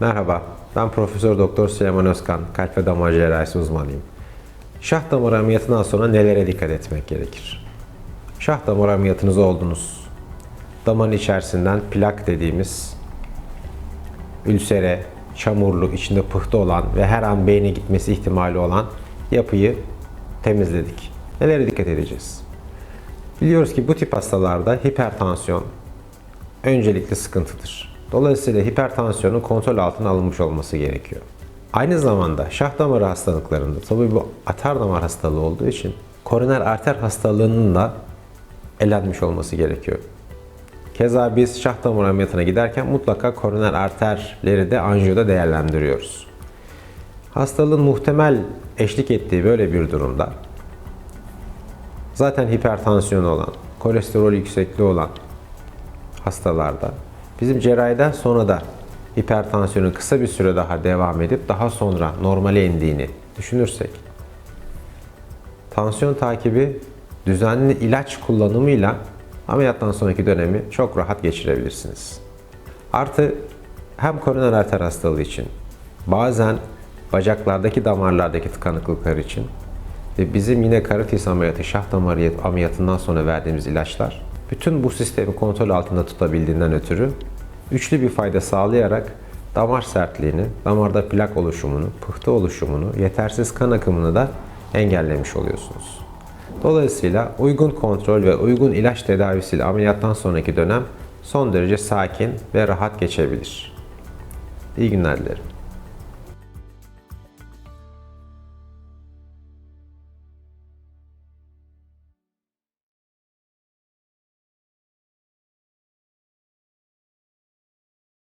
Merhaba, ben Profesör Doktor Süleyman Özkan, kalp ve damar cerrahisi uzmanıyım. Şah damar ameliyatından sonra nelere dikkat etmek gerekir? Şah damar ameliyatınız oldunuz. Damarın içerisinden plak dediğimiz ülsere, çamurlu, içinde pıhtı olan ve her an beyne gitmesi ihtimali olan yapıyı temizledik. Nelere dikkat edeceğiz? Biliyoruz ki bu tip hastalarda hipertansiyon öncelikli sıkıntıdır. Dolayısıyla hipertansiyonun kontrol altına alınmış olması gerekiyor. Aynı zamanda şah damarı hastalıklarında tabii bu atar damar hastalığı olduğu için koroner arter hastalığının da elenmiş olması gerekiyor. Keza biz şah damar ameliyatına giderken mutlaka koroner arterleri de anjiyoda değerlendiriyoruz. Hastalığın muhtemel eşlik ettiği böyle bir durumda zaten hipertansiyon olan, kolesterol yüksekliği olan hastalarda bizim cerrahiden sonra da hipertansiyonun kısa bir süre daha devam edip daha sonra normale indiğini düşünürsek tansiyon takibi düzenli ilaç kullanımıyla ameliyattan sonraki dönemi çok rahat geçirebilirsiniz. Artı hem koroner arter hastalığı için bazen bacaklardaki damarlardaki tıkanıklıklar için ve bizim yine karatis ameliyatı, şah damarı ameliyatından sonra verdiğimiz ilaçlar bütün bu sistemi kontrol altında tutabildiğinden ötürü üçlü bir fayda sağlayarak damar sertliğini, damarda plak oluşumunu, pıhtı oluşumunu, yetersiz kan akımını da engellemiş oluyorsunuz. Dolayısıyla uygun kontrol ve uygun ilaç tedavisiyle ameliyattan sonraki dönem son derece sakin ve rahat geçebilir. İyi günler dilerim.